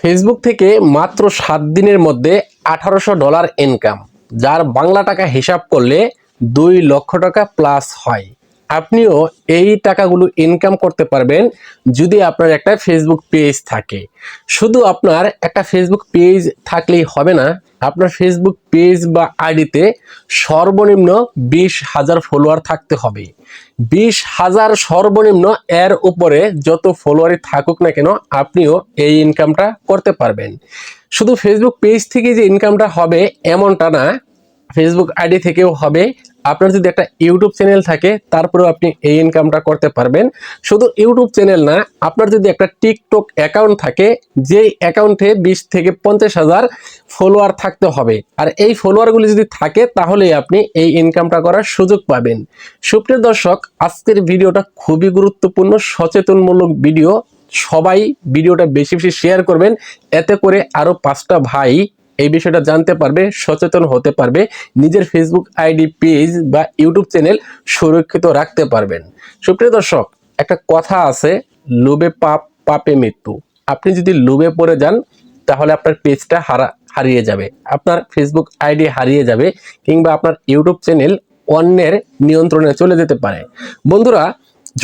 Facebook থেকে মাত্র সাত দিনের মধ্যে আঠারোশো ডলার ইনকাম যার বাংলা টাকা হিসাব করলে দুই লক্ষ টাকা প্লাস হয়। আপনিও এই টাকাগুলো ইনকাম করতে পারবেন যদি আপনার একটা ফেসবুক পেজ থাকে। শুধু আপনার একটা ফেসবুক পেজ থাকলেই হবে না, আপনার ফেসবুক পেজ বা আইডিতে সর্বনিম্ন বিশ হাজার ফলোয়ার থাকতে হবে। বিশ হাজার সর্বনিম্ন এর উপরে যত ফলোয়ারই থাকুক না কেন, আপনিও এই ইনকামটা করতে পারবেন। শুধু ফেসবুক পেজ থেকে যে ইনকামটা হবে এমনটা না ফেসবুক আইডি থেকেও হবে আপনার যদি একটা ইউটিউব চ্যানেল থাকে, তারপরেও আপনি এই ইনকামটা করতে পারবেন। শুধু ইউটিউব চ্যানেল না, আপনার যদি একটা টিকটক অ্যাকাউন্ট থাকে, যেই অ্যাকাউন্টে বিশ থেকে পঞ্চাশ হাজার ফলোয়ার থাকতে হবে। আর এই ফলোয়ারগুলি যদি থাকে তাহলে আপনি এই ইনকামটা করার সুযোগ পাবেন। সুপ্রিয় দর্শক, আজকের ভিডিওটা খুবই গুরুত্বপূর্ণ, সচেতনমূলক ভিডিও। সবাই ভিডিওটা বেশি বেশি শেয়ার করবেন। এতে করে আরও পাঁচটা ভাই এই বিষয়টা জানতে পারবে, সচেতন হতে পারবে, নিজের ফেসবুক আইডি পেজ বা ইউটিউব চ্যানেল সুরক্ষিত রাখতে পারবেন। সুপ্রিয় দর্শক, একটা কথা আছে, লোভে পাপ, পাপে মৃত্যু। আপনি যদি লোভে পড়ে যান, তাহলে আপনার পেজটা হারা, হারিয়ে যাবে। আপনার ফেসবুক আইডি হারিয়ে যাবে, কিংবা আপনার ইউটিউব চ্যানেল অন্যের নিয়ন্ত্রণে চলে যেতে পারে। বন্ধুরা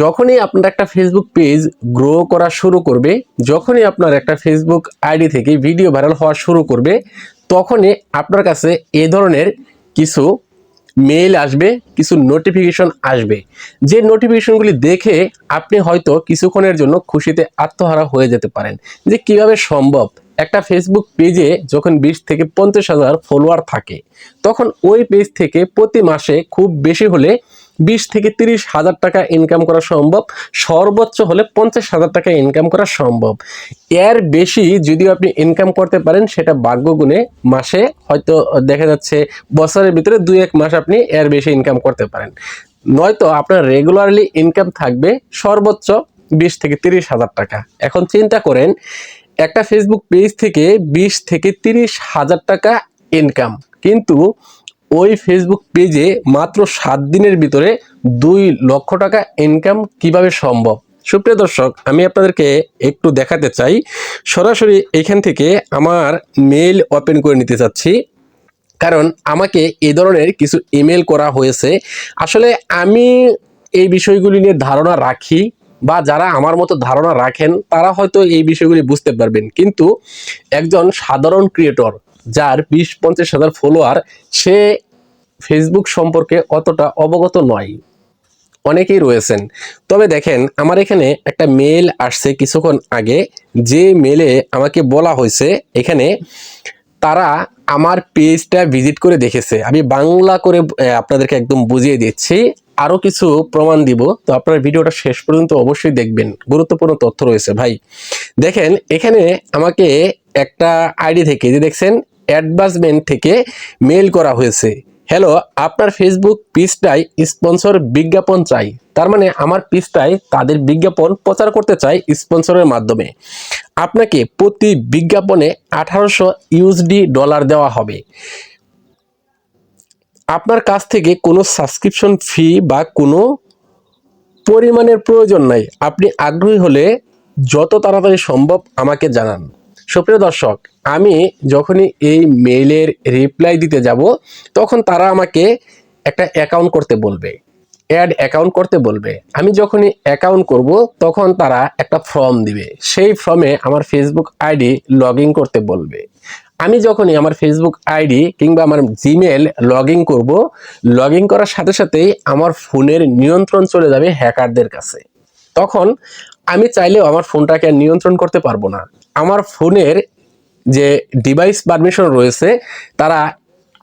যখনই আপনার একটা ফেসবুক পেজ গ্রো করা শুরু করবে, যখনই আপনার একটা ফেসবুক আইডি থেকে ভিডিও ভাইরাল হওয়া শুরু করবে, তখনই আপনার কাছে এ ধরনের কিছু মেইল আসবে, কিছু নোটিফিকেশন আসবে। যে নোটিফিকেশনগুলি দেখে আপনি হয়তো কিছুক্ষণের জন্য খুশিতে আত্মহারা হয়ে যেতে পারেন। যে কীভাবে সম্ভব? একটা ফেসবুক পেজে যখন বিশ থেকে পঞ্চাশ হাজার ফলোয়ার থাকে, তখন ওই পেজ থেকে প্রতি মাসে খুব বেশি হলে বিশ থেকে তিরিশ হাজার টাকা ইনকাম করা সম্ভব, সর্বোচ্চ হলে পঞ্চাশ হাজার টাকা ইনকাম করা সম্ভব। এর বেশি যদিও আপনি ইনকাম করতে পারেন, সেটা ভাগ্যগুণে মাসে হয়তো দেখা যাচ্ছে বছরের ভিতরে দুই এক মাস আপনি এর বেশি ইনকাম করতে পারেন। নয়তো আপনার রেগুলারলি ইনকাম থাকবে সর্বোচ্চ বিশ থেকে তিরিশ হাজার টাকা। এখন চিন্তা করেন একটা ফেসবুক পেজ থেকে বিশ থেকে তিরিশ হাজার টাকা ইনকাম কিন্তু ওই ফেসবুক পেজে মাত্র সাত দিনের ভিতরে দুই লক্ষ টাকা ইনকাম কীভাবে সম্ভব? সুপ্রিয় দর্শক, আমি আপনাদেরকে একটু দেখাতে চাই। সরাসরি এখান থেকে আমার মেইল ওপেন করে নিতে চাচ্ছি। কারণ আমাকে এ ধরনের কিছু ইমেল করা হয়েছে। আসলে আমি এই বিষয়গুলি নিয়ে ধারণা রাখি। বা যারা আমার মতো ধারণা রাখেন, তারা হয়তো এই বিষয়গুলি বুঝতে পারবেন। কিন্তু একজন সাধারণ ক্রিয়েটর যার বিশ, পঞ্চাশ হাজার ফলোয়ার সে ফেসবুক সম্পর্কে অতটা অবগত নয়। অনেকেই রয়েছেন। তবে দেখেন, আমার এখানে একটা মেল আসছে কিছুক্ষণ আগে। যে মেলে আমাকে বলা হয়েছে, এখানে তারা আমার পেজটা ভিজিট করে দেখেছে। আমি বাংলা করে আপনাদেরকে একদম বুঝিয়ে দিচ্ছি। আরও কিছু প্রমাণ দিব। তো আপনার ভিডিওটা শেষ পর্যন্ত অবশ্যই দেখবেন। গুরুত্বপূর্ণ তথ্য রয়েছে ভাই। দেখেন, এখানে আমাকে একটা আইডি থেকে, যে দেখছেন অ্যাডভার্সমেন্ট থেকে মেল করা হয়েছে। হ্যালো, আপনার ফেসবুক পেজটাই স্পন্সর বিজ্ঞাপন চাই। তার মানে আমার পেজটায় তাদের বিজ্ঞাপন প্রচার করতে চাই স্পন্সরের মাধ্যমে। আপনাকে প্রতি বিজ্ঞাপনে আঠারোশো ইউএসডি ডলার দেওয়া হবে। আপনার কাছ থেকে কোনো সাবস্ক্রিপশন ফি বা কোনো পরিমাণের প্রয়োজন নাই। আপনি আগ্রহী হলে যত তাড়াতাড়ি সম্ভব আমাকে জানান। সুপ্রিয় দর্শক, আমি যখনই এই মেইলের রিপ্লাই দিতে যাব, তখন তারা আমাকে একটা অ্যাকাউন্ট করতে বলবে অ্যাড অ্যাকাউন্ট করতে বলবে। আমি যখনই অ্যাকাউন্ট করব, তখন তারা একটা ফর্ম দিবে। সেই ফর্মে আমার ফেসবুক আইডি লগ করতে বলবে। আমি যখনই আমার ফেসবুক আইডি কিংবা আমার জিমেল লগ ইন করব লগ করার সাথে সাথেই আমার ফোনের নিয়ন্ত্রণ চলে যাবে হ্যাকারদের কাছে। তখন আমি চাইলেও আমার ফোনটাকে নিয়ন্ত্রণ করতে পারব না। আমার ফোনের যে ডিভাইস পারমিশন রয়েছে, তারা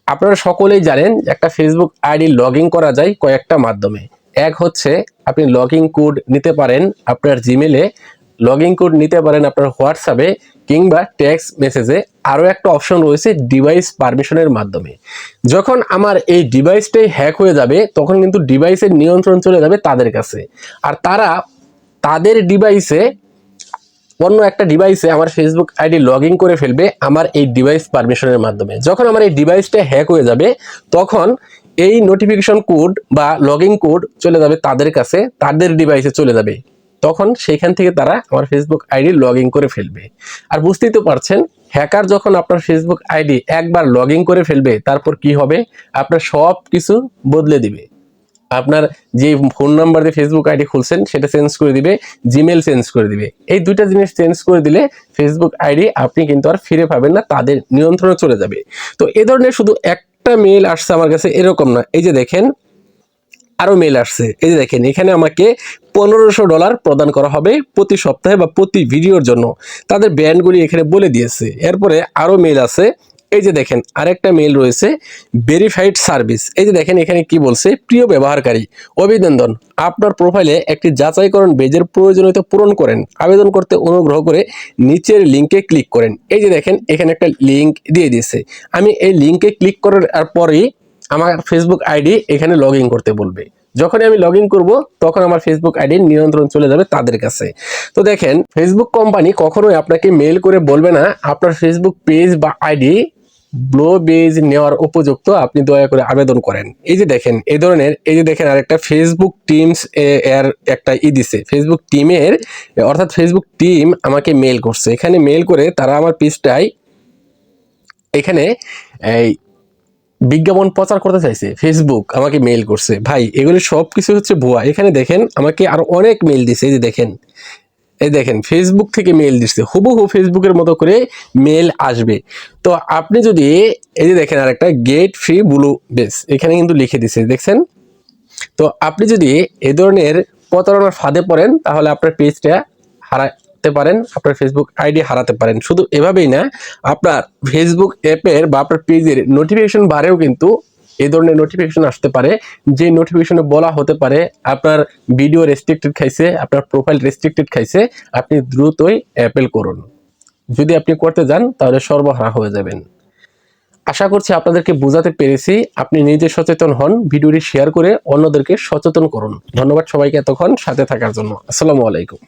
আপনারা সকলেই জানেন একটা ফেসবুক আইডি লগ করা যায় কয়েকটা মাধ্যমে। এক হচ্ছে আপনি লগ কোড নিতে পারেন আপনার জিমেলে লগ কোড নিতে পারেন আপনার হোয়াটসঅ্যাপে কিংবা টেক্সট মেসেজে আরও একটা অপশন রয়েছে ডিভাইস পারমিশনের মাধ্যমে। যখন আমার এই ডিভাইসটাই হ্যাক হয়ে যাবে, তখন কিন্তু ডিভাইসের নিয়ন্ত্রণ চলে যাবে তাদের কাছে। আর তারা তাদের ডিভাইসে অন্য একটা ডিভাইসে আমার ফেসবুক আইডি লগ করে ফেলবে আমার এই ডিভাইস পারমিশনের মাধ্যমে। যখন আমার এই ডিভাইসটা হ্যাক হয়ে যাবে, তখন এই নোটিফিকেশন কোড বা লগ ইন কোড চলে যাবে তাদের কাছে, তাদের ডিভাইসে চলে যাবে। তখন সেইখান থেকে তারা আমার ফেসবুক আইডি লগ ইন করে ফেলবে। আর বুঝতেই তো পারছেন হ্যাকার যখন আপনার ফেসবুক আইডি একবার লগ ইন করে ফেলবে, তারপর কি হবে? আপনার সব কিছু বদলে দিবে। আপনার যে ফোন নাম্বার দিয়ে ফেসবুক আইডি খুলছেন, সেটা চেঞ্জ করে দিবে জিমেল চেঞ্জ করে দিবে। এই দুইটা জিনিস চেঞ্জ করে দিলে ফেসবুক আইডি আপনি কিন্তু আর ফিরে পাবেন না, তাদের নিয়ন্ত্রণে চলে যাবে। তো এ ধরনের শুধু একটা মেল আসছে আমার কাছে, এরকম না। এই যে দেখেন আরও মেল আসছে। এই যে দেখেন, এখানে আমাকে পনেরোশো ডলার প্রদান করা হবে প্রতি সপ্তাহে বা প্রতি ভিডিওর জন্য। তাদের ব্যান্ডগুলি এখানে বলে দিয়েছে। এরপরে আরও মেল আছে এই যে দেখেন, আরেকটা মেল রয়েছে ভেরিফাইড সার্ভিস এই যে দেখেন, এখানে কি বলছে, প্রিয় ব্যবহারকারী, অভিনন্দন। আপনার প্রোফাইলে একটি যাচাইকরণ বেজের প্রয়োজনীয়তা পূরণ করেন। আবেদন করতে অনুগ্রহ করে নিচের লিঙ্কে ক্লিক করেন। এই যে দেখেন, এখানে একটা লিঙ্ক দিয়ে দিয়েছে। আমি এই লিঙ্কে ক্লিক করার পরেই আমার ফেসবুক আইডি এখানে লগ করতে বলবে। যখনই আমি লগ ইন করব, তখন আমার ফেসবুক আইডির নিয়ন্ত্রণ চলে যাবে তাদের কাছে। তো দেখেন ফেসবুক কোম্পানি কখনোই আপনাকে মেল করে বলবে না, আপনার ফেসবুক পেজ বা আইডি ব্লো বেজ নেওয়ার উপযুক্ত আপনি দয়া করে আবেদন করেন। এই যে দেখেন, এই ধরনের, এই যে দেখেন আরেকটা ফেসবুক টিমস এর একটা ই দিছে। ফেসবুক টিমের অর্থাৎ ফেসবুক টিম আমাকে মেল করছে। এখানে মেল করে তারা আমার পেজটাই এখানে এই বিজ্ঞাপন প্রচার করতে চাইছে। ফেসবুক আমাকে মেল করছে। ভাই, এগুলি সব কিছু হচ্ছে ভুয়া। এখানে দেখেন, আমাকে আরও অনেক মেল দিছে। এই যে দেখেন এই দেখেন ফেসবুক থেকে মেল দিচ্ছে হুবহু ফেসবুকের মতো করে মেল আসবে। তো আপনি যদি এই যে দেখেন আরেকটা গেট ফ্রি ব্লু বেস এখানে কিন্তু লিখে দিছে, দেখছেন? তো আপনি যদি এ ধরনের প্রতারণার ফাঁদে পড়েন, তাহলে আপনার পেজটা হারাতে পারেন, আপনার ফেসবুক আইডি হারাতে পারেন। শুধু এভাবেই না, আপনার ফেসবুক অ্যাপের বা আপনার পেজের নোটিফিকেশন বারেও কিন্তু এই ধরনের নোটিফিকেশন আসতে পারে। যে নোটিফিকেশনে বলা হতে পারে, আপনার ভিডিও রেস্ট্রিক্টেড খাইছে, আপনার প্রোফাইল রেস্ট্রিক্টেড খাইছে, আপনি দ্রুতই অ্যাপেল করুন। যদি আপনি করতে যান, তাহলে সর্বহারা হয়ে যাবেন। আশা করছি আপনাদেরকে বোঝাতে পেরেছি। আপনি নিজে সচেতন হন, ভিডিওটি শেয়ার করে অন্যদেরকে সচেতন করুন। ধন্যবাদ সবাইকে এতক্ষণ সাথে থাকার জন্য। আসসালামু আলাইকুম।